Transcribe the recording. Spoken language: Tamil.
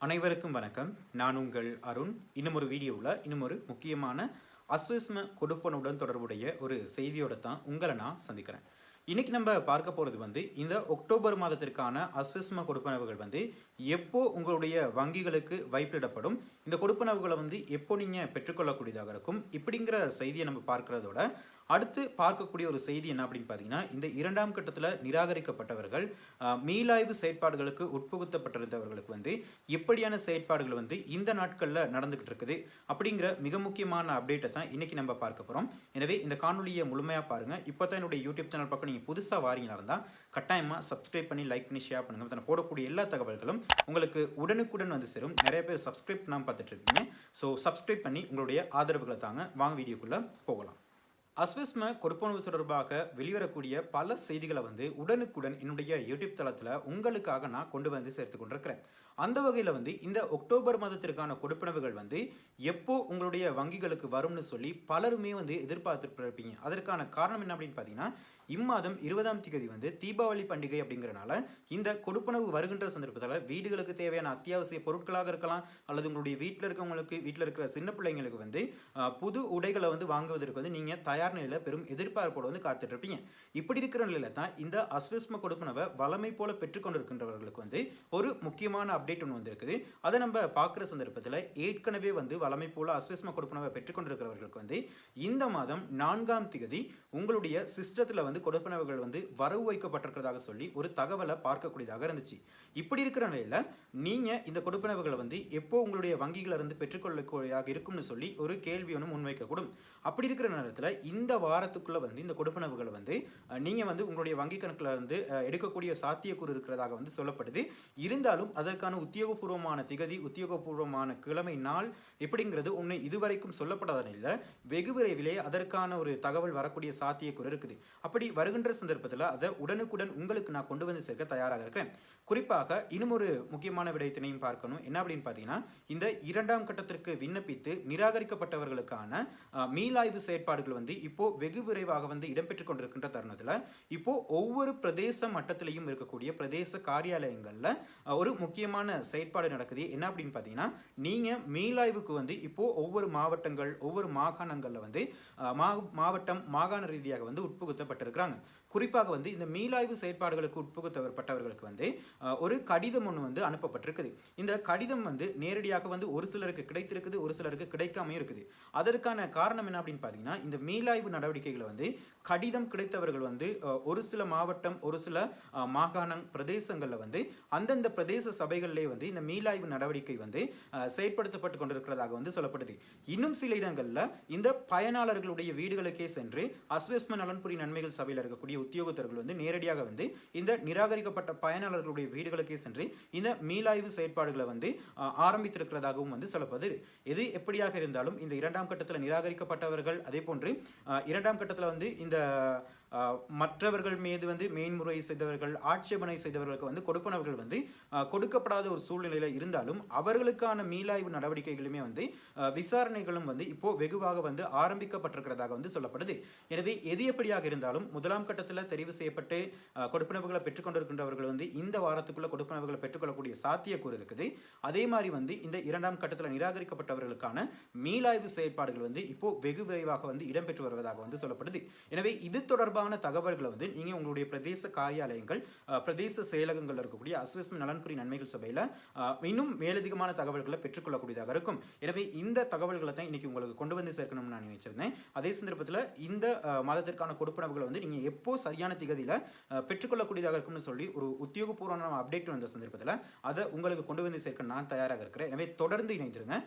அனைவருக்கும் வணக்கம். நான் உங்கள் அருண். இன்னும் ஒரு வீடியோவில் இன்னும் ஒரு முக்கியமான அஸ்விஸ்ம கொடுப்பனுடன் தொடர்புடைய ஒரு செய்தியோட தான் உங்களை நான் சந்திக்கிறேன். இன்னைக்கு நம்ம பார்க்க போகிறது வந்து இந்த அக்டோபர் மாதத்திற்கான அஸ்விஸ்ம கொடுப்பனவுகள் வந்து எப்போ உங்களுடைய வங்கிகளுக்கு வைப்பிடப்படும் இந்த கொடுப்பனவுகளை வந்து எப்போ நீங்கள் பெற்றுக்கொள்ளக்கூடியதாக இருக்கும் இப்படிங்கிற செய்தியை நம்ம பார்க்கறதோட அடுத்து பார்க்கக்கூடிய ஒரு செய்தி என்ன அப்படின்னு பார்த்தீங்கன்னா இந்த இரண்டாம் கட்டத்தில் நிராகரிக்கப்பட்டவர்கள் மீளாய்வு செயற்பாடுகளுக்கு உட்புகுத்தப்பட்டிருந்தவர்களுக்கு வந்து எப்படியான செயற்பாடுகள் வந்து இந்த நாட்களில் நடந்துகிட்டு இருக்குது அப்படிங்கிற மிக முக்கியமான அப்டேட்டை தான் இன்றைக்கி நம்ம பார்க்க போகிறோம் எனவே இந்த காணொலியை முழுமையாக பாருங்கள் இப்போ தான் என்னுடைய யூடியூப் சேனல் பக்கம் நீங்கள் புதுசாக வாரீங்களா இருந்தால் கட்டாயமாக சப்ஸ்கிரைப் பண்ணி லைக் பண்ணி ஷேர் பண்ணுங்கள் நான் போடக்கூடிய எல்லா தகவல்களும் உங்களுக்கு உடனுக்குடன் வந்து சேரும். நிறைய பேர் சப்ஸ்கிரைப் பண்ணாமல் பார்த்துட்டு இருக்கீங்க. ஸோ சப்ஸ்கிரைப் பண்ணி உங்களுடைய ஆதரவுகளை தாங்க வாங்க வீடியோக்குள்ளே போகலாம். அஸ்விஸ்ம கொடுப்பனவு தொடர்பாக வெளிவரக்கூடிய பல செய்திகளை வந்து உடனுக்குடன் என்னுடைய யூடியூப் தளத்தில் உங்களுக்காக நான் கொண்டு வந்து சேர்த்து கொண்டிருக்கிறேன். அந்த வகையில் வந்து இந்த அக்டோபர் மாதத்திற்கான கொடுப்பனவுகள் வந்து எப்போ உங்களுடைய வங்கிகளுக்கு வரும்னு சொல்லி பலருமே வந்து எதிர்பார்த்துருப்பீங்க. அதற்கான காரணம் என்ன அப்படின்னு பார்த்தீங்கன்னா இம்மாதம் இருபதாம் தேதி வந்து தீபாவளி பண்டிகை அப்படிங்கிறனால இந்த கொடுப்பனவு வருகின்ற சந்தர்ப்பத்தில் வீடுகளுக்கு தேவையான அத்தியாவசிய பொருட்களாக இருக்கலாம் அல்லது உங்களுடைய வீட்டில் இருக்கவங்களுக்கு வீட்டில் இருக்கிற சின்ன பிள்ளைங்களுக்கு வந்து புது உடைகளை வந்து வாங்குவதற்கு வந்து நீங்கள் தயார் நிலையில் பெரும் எதிர்பார்ப்போடு வந்து காத்துட்ருப்பீங்க. இப்படி இருக்கிற நிலையில தான் இந்த அஸ்விஸ்ம கொடுப்பனவை வளமை போல பெற்றுக்கொண்டிருக்கின்றவர்களுக்கு வந்து ஒரு முக்கியமான அப்டேட் ஒன்று வந்திருக்குது. அதை நம்ம பார்க்குற சந்தர்ப்பத்தில் ஏற்கனவே வந்து வளமை போல அஸ்விஸ்ம கொடுப்பனவை பெற்றுக்கொண்டிருக்கிறவர்களுக்கு வந்து இந்த மாதம் நான்காம் தேதி உங்களுடைய சிஸ்டத்தில் வந்து கொடுப்பனவுகள் வந்து வரவு வைக்கப்பட்டிருக்கிறதாக சொல்லி ஒரு தகவலை பார்க்கக்கூடியதாக இருந்துச்சு. இப்படி இருக்கிற நிலையில் நீங்கள் இந்த கொடுப்பனவுகளை வந்து எப்போ உங்களுடைய வங்கிகளிலிருந்து பெற்றுக்கொள்ளக்கூடியதாக இருக்கும்னு சொல்லி ஒரு கேள்வி ஒன்று முன்வைக்கக்கூடும். அப்படி இருக்கிற நேரத்தில் இந்த வாரத்துக்குள்ளே வந்து இந்த கொடுப்பனவுகளை வந்து நீங்கள் வந்து உங்களுடைய வங்கி கணக்கில் இருந்து எடுக்கக்கூடிய சாத்தியக்கூறு இருக்கிறதாக வந்து சொல்லப்படுது. இருந்தாலும் அதற்கான உத்தியோகபூர்வமான திகதி உத்தியோகபூர்வமான கிழமை நாள் எப்படிங்கிறது ஒன்று இதுவரைக்கும் சொல்லப்படாத நிலையில் வெகு விரைவிலே அதற்கான ஒரு தகவல் வரக்கூடிய சாத்தியக்கூறு இருக்குது. அப்படி வருகின்ற சந்தர்ப்பத்தில் அதை உடனுக்குடன் உங்களுக்கு நான் கொண்டு வந்து சேர்க்க தயாராக இருக்கிறேன். குறிப்பாக இன்னும் ஒரு முக்கியமான விடயத்தினையும் பார்க்கணும். என்ன அப்படின்னு பார்த்தீங்கன்னா இந்த இரண்டாம் கட்டத்திற்கு விண்ணப்பித்து நிராகரிக்கப்பட்டவர்களுக்கான மீளாய்வு செயற்பாடுகள் வந்து இப்போ வெகு விரைவாக வந்து இடம்பெற்று கொண்டிருக்கின்ற தருணத்தில் இப்போ ஒவ்வொரு பிரதேச மட்டத்திலையும் இருக்கக்கூடிய பிரதேச காரியாலயங்களில் ஒரு முக்கியமான செயற்பாடு நடக்குது. என்ன அப்படின்னு பார்த்தீங்கன்னா நீங்கள் மீளாய்வுக்கு வந்து இப்போ ஒவ்வொரு மாவட்டங்கள் ஒவ்வொரு மாகாணங்களில் வந்து மா மாவட்டம் மாகாண ரீதியாக வந்து உட்புகுத்தப்பட்டிருக்கிறாங்க. குறிப்பாக வந்து இந்த மீளாய்வு செயற்பாடுகளுக்கு உட்புகுத்தப்பட்டவர்களுக்கு வந்து ஒரு கடிதம் ஒன்று வந்து அனுப்பப்பட்டிருக்குது. இந்த கடிதம் வந்து நேரடியாக வந்து ஒரு சிலருக்கு கிடைத்திருக்குது ஒரு சிலருக்கு கிடைக்காமையும் இருக்குது. அதற்கான காரணம் என்ன அப்படின்னு பார்த்தீங்கன்னா இந்த மீளாய்வு நடவடிக்கைகளை வந்து கடிதம் கிடைத்தவர்கள் வந்து ஒரு சில மாவட்டம் ஒரு சில மாகாணம் பிரதேசங்களில் வந்து அந்தந்த பிரதேச சபைகளிலே வந்து இந்த மீளாய்வு நடவடிக்கை வந்து செயற்படுத்தப்பட்டு கொண்டிருக்கிறதாக வந்து சொல்லப்படுது. இன்னும் சில இடங்களில் இந்த பயனாளர்களுடைய வீடுகளுக்கே சென்று அஸ்வஸ்ம நலன்புரி நன்மைகள் சபையில் இருக்கக்கூடிய உத்தியோகத்தர்கள் வந்து நேரடியாக வந்து இந்த நிராகரிக்கப்பட்ட பயனாளர்களுடைய வீடுகளுக்கே சென்று இந்த மீளாய்வு செயற்பாடுகளை வந்து ஆரம்பித்திருக்கிறதாகவும் வந்து சொல்லப்படுது. எது எப்படியாக இருந்தாலும் இந்த இரண்டாம் கட்டத்தில் நிராகரிக்கப்பட்டவர்கள் அதே போன்று இரண்டாம் கட்டத்தில் வந்து இந்த மற்றவர்கள் மீது வந்து மேன்முறை செய்தவர்கள் ஆட்சேபனை செய்தவர்களுக்கு வந்து கொடுப்பனவர்கள் வந்து கொடுக்கப்படாத ஒரு சூழ்நிலையில் இருந்தாலும் அவர்களுக்கான மீளாய்வு நடவடிக்கைகளுமே வந்து விசாரணைகளும் வந்து இப்போ வெகுவாக வந்து ஆரம்பிக்கப்பட்டிருக்கிறதாக வந்து சொல்லப்படுது. எனவே எது எப்படியாக இருந்தாலும் முதலாம் கட்டத்தில் தெரிவு செய்யப்பட்டு கொடுப்பனவுகளை பெற்றுக்கொண்டிருக்கின்றவர்கள் வந்து இந்த வாரத்துக்குள்ள கொடுப்பனவுகளை பெற்றுக்கொள்ளக்கூடிய சாத்தியக்கூறு இருக்குது. அதே மாதிரி வந்து இந்த இரண்டாம் கட்டத்தில் நிராகரிக்கப்பட்டவர்களுக்கான மீளாய்வு செயற்பாடுகள் வந்து இப்போ வெகு விரைவாக வந்து இடம்பெற்று வருவதாக வந்து சொல்லப்படுது. எனவே இது தொடர்பான தகவல்களை வந்து நீங்கள் உங்களுடைய பிரதேச காரியாலயங்கள் பிரதேச செயலகங்கள் இருக்கக்கூடிய அஸ்விஸ்ம நலன்புரி நன்மைகள் சபையில் இன்னும் மேலதிகமான தகவல்களை பெற்றுக்கொள்ளக்கூடியதாக இருக்கும். எனவே இந்த தகவல்களை தான் இன்னைக்கு உங்களுக்கு கொண்டு வந்து சேர்க்கணும்னு நான் நினைச்சிருந்தேன். அதே சந்தர்ப்பத்தில் இந்த மாதத்திற்கான கொடுப்பனவுகளை வந்து நீங்கள் எப்போ சரியான திகதியில் பெற்றுக்கொள்ளக்கூடியதாக இருக்கும்னு சொல்லி ஒரு உத்தியோகபூர்வமான அப்டேட் வந்த சந்தர்ப்பத்தில் அதை உங்களுக்கு கொண்டு வந்து சேர்க்க நான் தயாராக இருக்கிறேன். எனவே தொடர்ந்து இணைந்திருங்க.